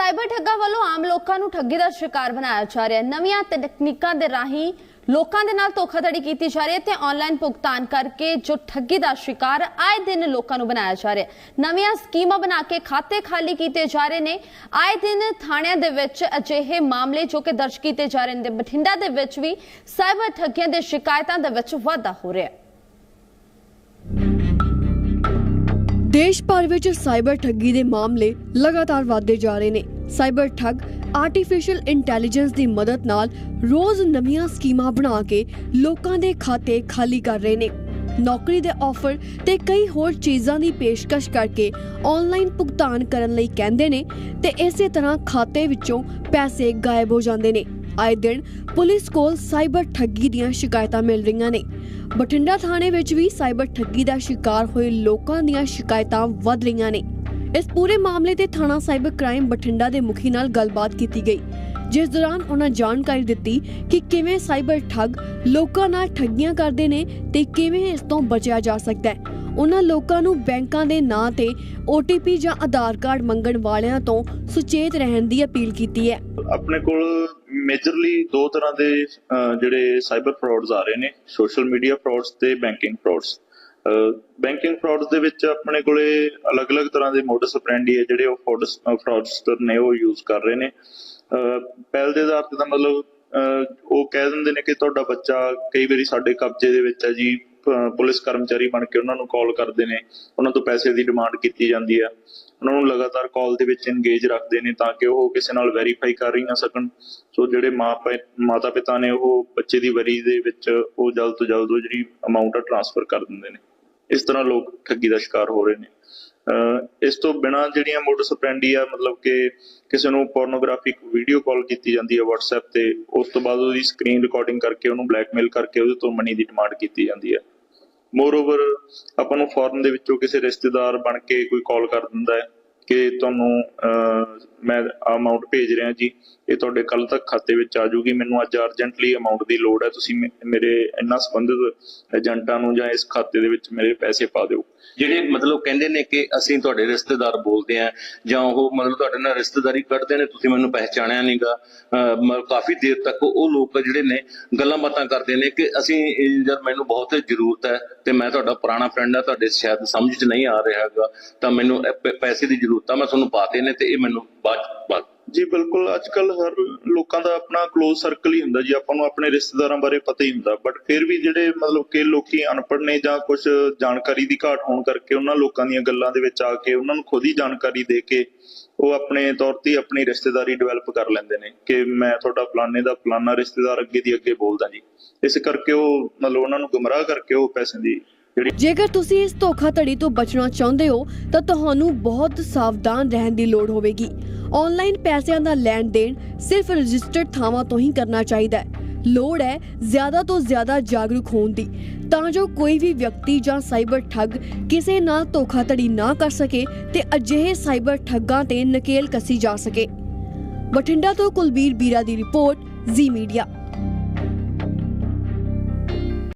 Cyber ਠੱਗਾਂ ਵੱਲੋਂ ਆਮ ਲੋਕਾਂ ਨੂੰ ਠੱਗੀ ਦਾ ਸ਼ਿਕਾਰ ਬਣਾਇਆ ਜਾ ਰਿਹਾ ਹੈ। ਨਵੀਆਂ ਤਕਨੀਕਾਂ ਦੇ ਰਾਹੀਂ ਲੋਕਾਂ ਦੇ ਨਾਲ ਧੋਖਾਧੜੀ ਕੀਤੀ ਜਾ ਰਹੀ ਹੈ ਤੇ ਆਨਲਾਈਨ ਭੁਗਤਾਨ ਕਰਕੇ ਜੋ ਠੱਗੀ ਦਾ ਸ਼ਿਕਾਰ ਆਏ ਦਿਨ ਲੋਕਾਂ ਨੂੰ ਬਣਾਇਆ ਜਾ ਰਿਹਾ ਹੈ। ਨਵੀਆਂ ਸਕੀਮਾਂ ਬਣਾ ਕੇ ਖਾਤੇ ਖਾਲੀ ਕੀਤੇ ਜਾ ਰਹੇ ਨੇ। ਆਏ ਦਿਨ ਥਾਣਿਆਂ ਦੇ ਵਿੱਚ ਅਜਿਹੇ ਮਾਮਲੇ ਜੋ ਕਿ ਦਰਜ ਕੀਤੇ ਜਾ ਰਹੇ ਨੇ, ਬਠਿੰਡਾ ਦੇ ਵਿੱਚ ਵੀ ਸਾਈਬਰ ਠੱਗੀਆਂ ਦੇ ਸ਼ਿਕਾਇਤਾਂ ਦੇ ਵਿੱਚ ਵਾਧਾ ਹੋ ਰਿਹਾ ਹੈ। ਦੇਸ਼ ਭਰ ਵਿੱਚ ਸਾਈਬਰ ਠੱਗੀ ਦੇ ਮਾਮਲੇ ਲਗਾਤਾਰ ਵਧਦੇ ਜਾ ਰਹੇ ਨੇ। ਸਾਈਬਰ ਠੱਗ ਆਰਟੀਫੀਸ਼ੀਅਲ ਇੰਟੈਲੀਜੈਂਸ ਦੀ ਮਦਦ ਨਾਲ ਰੋਜ਼ ਨਵੀਆਂ ਸਕੀਮਾਂ ਬਣਾ ਕੇ ਲੋਕਾਂ ਦੇ ਖਾਤੇ ਖਾਲੀ ਕਰ ਰਹੇ ਨੇ। ਨੌਕਰੀ ਦੇ ਆਫਰ ਤੇ ਕਈ ਹੋਰ ਚੀਜ਼ਾਂ ਦੀ ਪੇਸ਼ਕਸ਼ ਕਰਕੇ ਆਨਲਾਈਨ ਭੁਗਤਾਨ ਕਰਨ ਲਈ ਕਹਿੰਦੇ ਨੇ ਤੇ ਇਸੇ ਤਰ੍ਹਾਂ ਖਾਤੇ ਵਿੱਚੋਂ ਪੈਸੇ ਗਾਇਬ ਹੋ ਜਾਂਦੇ ਨੇ। ਆਏ ਦਿਨ ਪੁਲਿਸ ਕੋਲ ਸਾਈਬਰ ਠੱਗੀ ਦੀਆਂ ਸ਼ਿਕਾਇਤਾਂ ਮਿਲ ਰਹੀਆਂ ਨੇ। ਬਠਿੰਡਾ ਥਾਣੇ ਵਿੱਚ ਵੀ ਸਾਈਬਰ ਠੱਗੀ ਦਾ ਸ਼ਿਕਾਰ ਹੋਏ ਲੋਕਾਂ ਦੀਆਂ ਸ਼ਿਕਾਇਤਾਂ ਵੱਧ ਰਹੀਆਂ ਨੇ। ਇਸ ਪੂਰੇ ਮਾਮਲੇ ਤੇ ਥਾਣਾ ਸਾਈਬਰ ਕ੍ਰਾਈਮ ਬਠਿੰਡਾ ਦੇ ਮੁਖੀ ਨਾਲ ਗੱਲਬਾਤ ਕੀਤੀ ਗਈ। ਜਿਸ ਦੌਰਾਨ ਉਹਨਾਂ ਜਾਣਕਾਰੀ ਦਿੱਤੀ ਕਿ ਕਿਵੇਂ ਸਾਈਬਰ ਠੱਗ ਲੋਕਾਂ ਨਾਲ ਠੱਗੀਆਂ ਕਰਦੇ ਨੇ ਤੇ ਕਿਵੇਂ ਇਸ ਤੋਂ ਬਚਿਆ ਜਾ ਸਕਦਾ ਹੈ। ਉਹਨਾਂ ਲੋਕਾਂ ਨੂੰ ਬੈਂਕਾਂ ਦੇ ਨਾਂ ਤੇ OTP ਜਾਂ ਆਧਾਰ ਕਾਰਡ ਮੰਗਣ ਵਾਲਿਆਂ ਤੋਂ ਸੁਚੇਤ ਰਹਿਣ ਦੀ ਅਪੀਲ ਕੀਤੀ ਹੈ। ਆਪਣੇ ਕੋਲ ਮੇਜਰਲੀ ਦੋ ਤਰ੍ਹਾਂ ਦੇ ਜਿਹੜੇ ਸਾਈਬਰ ਫਰਾਡਸ ਆ ਰਹੇ ਨੇ ਸੋਸ਼ਲ ਮੀਡੀਆ ਫਰਾਡਸ ਤੇ ਬੈਂਕਿੰਗ ਫਰਾਡਸ ਬੈਂਕਿੰਗ ਫਰਾਡਸ ਦੇ ਵਿੱਚ ਆਪਣੇ ਕੋਲੇ ਅਲੱਗ-ਅਲੱਗ ਤਰ੍ਹਾਂ ਦੇ ਮੋਡਸ ਆਪਰੈਂਡੀ ਹੈ ਜਿਹੜੇ ਉਹ ਫਰਾਡਸਟਰ ਨੇ, ਉਹ ਯੂਜ਼ ਕਰ ਰਹੇ ਨੇ। ਪਹਿਲ ਦੇ ਆਧਾਰ ਤੇ ਤਾਂ ਮਤਲਬ ਉਹ ਕਹਿ ਦਿੰਦੇ ਨੇ ਕਿ ਤੁਹਾਡਾ ਬੱਚਾ ਕਈ ਵਾਰੀ ਸਾਡੇ ਕਬਜ਼ੇ ਦੇ ਵਿੱਚ ਹੈ ਜੀ ਪੁਲਿਸ ਕਰਮਚਾਰੀ ਬਣ ਕੇ ਉਹਨਾਂ ਨੂੰ ਕਾਲ ਕਰਦੇ ਨੇ, ਉਹਨਾਂ ਤੋਂ ਪੈਸੇ ਦੀ ਡਿਮਾਂਡ ਕੀਤੀ ਜਾਂਦੀ ਹੈ ਉਹਨਾਂ ਨੂੰ ਲਗਾਤਾਰ ਕਾਲ ਦੇ ਵਿੱਚ ਇੰਗੇਜ ਰੱਖਦੇ ਨੇ ਤਾਂ ਕਿ ਉਹ ਕਿਸੇ ਨਾਲ ਵੈਰੀਫਾਈ ਕਰ ਹੀ ਨਾ ਸਕਣ। ਸੋ ਜਿਹੜੇ ਮਾਤਾ ਪਿਤਾ ਨੇ ਉਹ ਬੱਚੇ ਦੀ ਵਰੀ ਦੇ ਵਿੱਚ ਉਹ ਜਲਦ ਤੋਂ ਜਲਦ ਉਹ ਜਿਹੜੀ ਅਮਾਉਂਟ ਆ ਟ੍ਰਾਂਸਫਰ ਕਰ ਦਿੰਦੇ ਨੇ। ਇਸ ਤਰ੍ਹਾਂ ਲੋਕ ਠੱਗੀ ਦਾ ਸ਼ਿਕਾਰ ਹੋ ਰਹੇ ਨੇ। ਇਸ ਤੋਂ ਬਿਨਾ ਜਿਹੜੀਆਂ ਮੋਡਸ ਆਪਰੈਂਡੀ ਆ, ਮਤਲਬ ਕਿ ਕਿਸੇ ਨੂੰ ਪੋਰਨੋਗ੍ਰਾਫਿਕ ਵੀਡੀਓ ਕਾਲ ਕੀਤੀ ਜਾਂਦੀ ਹੈ WhatsApp ਤੇ, ਉਸ ਤੋਂ ਬਾਅਦ ਉਹਦੀ ਸਕਰੀਨ ਰਿਕਾਰਡਿੰਗ ਕਰਕੇ, ਉਹਨੂੰ ਬਲੈਕਮੇਲ ਕਰਕੇ ਉਹਦੇ ਤੋਂ ਮਨੀ ਦੀ ਡਿਮਾਂਡ ਕੀਤੀ ਜਾਂਦੀ ਹੈ ਮੋਰਓਵਰ ਆਪਾਂ ਨੂੰ ਫੋਰਨ ਦੇ ਵਿੱਚੋਂ ਕਿਸੇ ਰਿਸ਼ਤੇਦਾਰ ਬਣ ਕੇ ਕੋਈ ਕਾਲ ਕਰ ਦਿੰਦਾ ਹੈ। ਕਿ ਤੁਹਾਨੂੰ ਮੈਂ ਅਮਾਉਂਟ ਭੇਜ ਰਿਹਾ ਜੀ। ਇਹ ਤੁਹਾਡੇ ਕੱਲ ਤੱਕ ਖਾਤੇ ਵਿੱਚ ਆ ਜਾਊਗੀ। ਮੈਨੂੰ ਅੱਜ ਅਰਜੈਂਟਲੀ ਅਮਾਉਂਟ ਦੀ ਲੋੜ ਹੈ। ਤੁਸੀਂ ਮੇ- ਮੇਰੇ ਇੰਨਾ ਸੰਬੰਧਿਤ ਏਜੰਟਾਂ ਨੂੰ ਜਾਂ ਇਸ ਖਾਤੇ ਦੇ ਵਿੱਚ ਮੇਰੇ ਪੈਸੇ ਪਾ ਦਿਓ। ਜਿਹੜੇ ਮਤਲਬ ਕਹਿੰਦੇ ਨੇ ਕਿ ਅਸੀਂ ਤੁਹਾਡੇ ਰਿਸ਼ਤੇਦਾਰ ਬੋਲਦੇ ਆ ਜਾਂ ਉਹ ਮਤਲਬ ਤੁਹਾਡੇ ਨਾਲ ਰਿਸ਼ਤੇਦਾਰੀ ਕੱਢਦੇ ਨੇ, ਤੁਸੀਂ ਮੈਨੂੰ ਪਹਿਚਾਣਿਆ ਨਹੀਂਗਾ ਮਤਲਬ ਕਾਫੀ ਦੇਰ ਤੱਕ ਉਹ ਲੋਕ ਜਿਹੜੇ ਨੇ ਗੱਲਾਂ ਬਾਤਾਂ ਕਰਦੇ ਨੇ ਕਿ ਅਸੀਂ ਇਹ ਜਦ ਮੈਨੂੰ ਬਹੁਤ ਜ਼ਰੂਰਤ ਹੈ ਤੇ ਮੈਂ ਤੁਹਾਡਾ ਪੁਰਾਣਾ ਫਰੈਂਡ ਆ ਤੁਹਾਡੇ ਸ਼ਾਇਦ ਸਮਝ 'ਚ ਨਹੀਂ ਆ ਰਿਹਾ ਹੈਗਾ ਤਾਂ ਮੈਨੂੰ ਪੈਸੇ ਦੀ ਜ਼ਰੂਰਤ ਆ ਮੈਂ ਤੁਹਾਨੂੰ ਪਾਤੇ ਨੇ ਤੇ ਇਹ ਮੈਨੂੰ ਬਾਅਦ ਜੀ, ਬਿਲਕੁਲ। ਅੱਜ ਕੱਲ ਹਰ ਲੋਕਾਂ ਦਾ ਆਪਣਾ ক্লোਜ਼ ਸਰਕਲ ਹੀ ਹੁੰਦਾ ਜੀ। ਆਪਾਂ ਨੂੰ ਆਪਣੇ ਰਿਸ਼ਤੇਦਾਰਾਂ ਬਾਰੇ ਪਤਾ ਹੀ ਹੁੰਦਾ। ਬਟ ਫਿਰ ਵੀ ਜਿਹੜੇ ਮਤਲਬ ਕਿ ਲੋਕੀ ਅਨਪੜ੍ਹ ਨੇ ਜਾਂ ਕੁਝ ਜਾਣਕਾਰੀ ਦੀ ਘਾਟ ਹੋਣ ਕਰਕੇ ਉਹਨਾਂ ਲੋਕਾਂ ਦੀਆਂ ਗੱਲਾਂ ਦੇ ਵਿੱਚ ਆ ਕੇ ਉਹਨਾਂ ਨੂੰ ਖੁਦ ਹੀ ਜਾਣਕਾਰੀ ਦੇ ਕੇ ਉਹ ਆਪਣੇ ਤੌਰ ਤੇ ਆਪਣੀ ਰਿਸ਼ਤੇਦਾਰੀ ਡਿਵੈਲਪ ਕਰ ਲੈਂਦੇ ਨੇ ਕਿ ਮੈਂ ਤੁਹਾਡਾ ਫਲਾਣੇ ਦਾ ਫਲਾਣਾ ਰਿਸ਼ਤੇਦਾਰ ਅੱਗੇ ਦੀ ਅੱਗੇ ਬੋਲਦਾ ਜੀ। ਇਸ ਕਰਕੇ ਉਹ ਮਤਲਬ ਉਹਨਾਂ ਨੂੰ ਗੁੰਮਰਾਹ ਕਰਕੇ ਉਹ ਪੈਸੇ ਦੀ ਜੇਕਰ ਤੁਸੀਂ ਇਸ ਧੋਖਾਧੜੀ ਤੋਂ ਬਚਣਾ ਚਾਹੁੰਦੇ ਹੋ, ਤਾਂ ਤੁਹਾਨੂੰ ਬਹੁਤ ਸਾਵਧਾਨ ਰਹਿਣ ਦੀ ਲੋੜ ਹੋਵੇਗੀ। ਆਨਲਾਈਨ ਪੈਸਿਆਂ ਦਾ ਲੈਣ ਦੇਣ ਸਿਰਫ ਰਜਿਸਟਰਡ ਥਾਵਾਂ ਤੋਂ ਹੀ ਕਰਨਾ ਚਾਹੀਦਾ ਹੈ। ਲੋੜ ਹੈ ਜ਼ਿਆਦਾ ਤੋਂ ਜ਼ਿਆਦਾ ਜਾਗਰੂਕ ਹੋਣ ਦੀ। ਤਾਂ ਜੋ ਕੋਈ ਵੀ ਵਿਅਕਤੀ ਜਾਂ ਸਾਈਬਰ ਠੱਗ ਕਿਸੇ ਨਾਲ ਧੋਖਾਧੜੀ ਨਾ ਕਰ ਸਕੇ ਤੇ ਅਜਿਹੇ ਸਾਈਬਰ ਠੱਗਾਂ ਤੇ ਨਕੇਲ ਕੱਸੀ ਜਾ ਸਕੇ। ਬਠਿੰਡਾ ਤੋਂ ਕੁਲਬੀਰ ਬੀਰਾ ਦੀ ਰਿਪੋਰਟ, ਜ਼ੀ ਮੀਡੀਆ।